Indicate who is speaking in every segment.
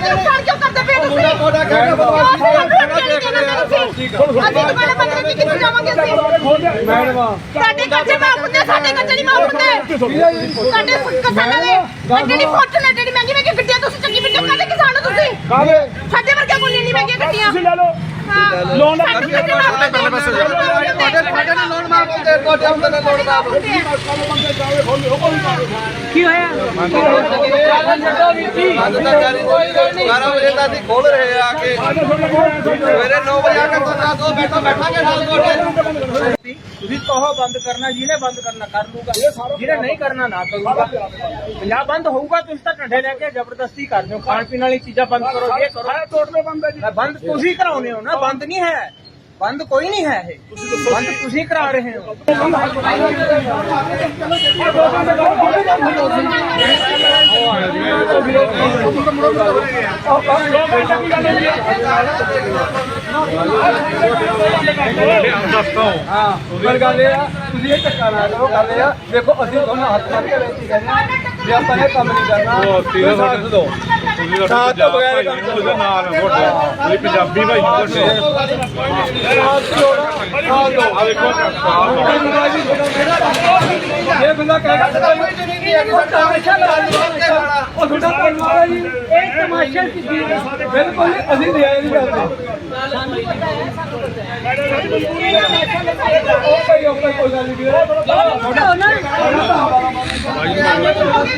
Speaker 1: ਨੂੰ ਨੁਕਸਾਨ ਕਿਉਂ ਕਰਦੇ ਪਏ ਤੁਸੀਂ?
Speaker 2: ਤੁਹਾਡਾ ਕਹਿਣਾ ਬਦਮਾਸ਼
Speaker 1: ਅਸੀਂ ਨਹੀਂ ਅਸੀਂ ਦੁਕਾਨਾਂ ਬੰਦ ਕਰਕੇ ਕਿੱਥੇ ਜਾਵਾਂਗੇ ਅਸੀਂ। ਸਾਡੇ ਕੱਚੇ ਮਾਫ ਹੁੰਦੇ ਸਾਡੇ ਕੱਚੇ ਨਹੀਂ ਮਾਫ ਹੁੰਦੇ। ਸਾਡੇ ਕਿਸਾਨਾਂ ਦੇ ਅੱਡੇ ਦੀ ਫੋਰਚੂਨਰ ਜਿਹੜੀ ਮਹਿੰਗੀ ਮਹਿੰਗੀ ਗੱਡੀਆਂ ਤੁਸੀਂ ਚੰਗੀ ਵੀਡੀਓ ਕਰਦੇ ਕਿਸਾਨ ਹੋ ਤੁਸੀਂ?
Speaker 2: ਕਾਹਦੇ?
Speaker 1: ਸਾਡੇ ਵਰਗੇ ਕੋਲ ਨਹੀਂ ਮਹਿੰਗੀਆਂ ਗੱਡੀਆਂ।
Speaker 3: ਤੁਸੀਂ ਲੈ ਲਓ।
Speaker 1: ਹਾਂ।
Speaker 3: ਲੋਨ ਦਾ
Speaker 1: ਸਾਡੇ ਕੱਚੇ ਮਾਫ ਹੁੰਦੇ
Speaker 2: ਤੁਹਾਡੇ ਤੁਹਾਡੇ ਨੇ ਲੋਨ ਮਾਫ ਹੁੰਦੇ ਤੁਹਾਡੇ ਹੁੰਦੇ ਨੇ ਲੋਨ ਮਾਫ
Speaker 3: ਕੀ ਹੋਇਆ?
Speaker 2: ਅੱਜ ਤਾਂ ਜਾਰੀ 12 ਵਜੇ ਤੱਕ ਅਸੀਂ ਖੋਲ ਰਹੇ ਆ ਆ ਕੇ। ਸਵੇਰੇ 9 ਵਜੇ ਆ ਕੇ ਤੁਹਾਡਾ ਦੋ ਬੈਠਾ ਬੈਠਾਂਗੇ ਨਾਲ ਤੁਹਾਡੇ
Speaker 3: ਤੁਸੀਂ ਕਹੋ ਬੰਦ ਕਰਨਾ ਜਿਹਨੇ ਬੰਦ ਕਰਨਾ ਕਰ ਲੂਗਾ ਜਿਹਨੇ ਨਹੀਂ ਕਰਨਾ ਨਾ ਕਰੂਗਾ। ਪੰਜਾਬ ਬੰਦ ਹੋਊਗਾ ਤੁਸੀਂ ਤਾਂ ਢੰਡੇ ਲੈ ਕੇ ਜ਼ਬਰਦਸਤੀ ਕਰ ਦਿਓ। ਖਾਣ ਪੀਣ ਵਾਲੀ ਚੀਜ਼ਾਂ ਬੰਦ ਕਰੋ। ਇਹ ਕਰੋ। ਟੋਟਲੇ ਬੰਦ ਹੈ ਬੰਦ ਤੁਸੀਂ ਕਰਾਉਨੇ ਹੋ ਨਾ ਬੰਦ ਨਹੀਂ ਹੈ। ਬੰਦ ਕੋਈ ਨਹੀਂ ਹੈ ਇਹ। ਬੰਦ ਤੁਸੀਂ ਕਰਾ ਰਹੇ ਹੋ।
Speaker 2: ਹਾਂ ਪਰ ਗੱਲ ਇਹ ਆ ਤੁਸੀਂ ਇਹ ਧੱਕਾ ਨਾ ਕਰੋ ਗੱਲ ਇਹ ਆ ਦੇਖੋ ਅਸੀਂ ਦੋਨੋਂ ਹੱਥ ਮਾਰ ਕੇ ਬੇਨਤੀ ਕਰਦੇ ਹਾਂ ਵੀ ਆਪਾਂ ਇਹ ਕੰਮ ਨਹੀਂ ਕਰਨਾ। ਸਾਥ ਦਿਓ। ਸਾਥ ਤੋਂ ਬਗੈਰ ਕੰਮ
Speaker 4: ਉਹਦੇ ਨਾਲ ਤੁਹਾਡੇ ਪੰਜਾਬੀ ਭਾਈ ਤੁਹਾਡੇ
Speaker 2: ਸਾਥ ਦਿਓ
Speaker 4: ਆ ਦੇਖੋ
Speaker 2: ਇਹ ਬੰਦਾ ਕਹੇਗਾ ਉਹ ਤਮਾਸ਼ਾ ਲਾ ਲਿਆ ਉਹ ਤੁਹਾਡਾ ਪਰਿਵਾਰ ਹੈ ਜੀ। ਇਹ ਤਮਾਸ਼ਾ ਕੀ ਬਿਲਕੁਲ ਨਹੀਂ, ਅਸੀਂ ਰਿਆਇ ਨਹੀਂ ਕਰਦੇ ਉਹ ਕੋਈ ਉਹ ਕੋਈ ਕੋਈ ਗੱਲ ਨਹੀਂ ਵੀਰੇ।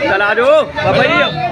Speaker 3: ਚਲ ਜਾਓ। ਬਾਬਾ ਜੀ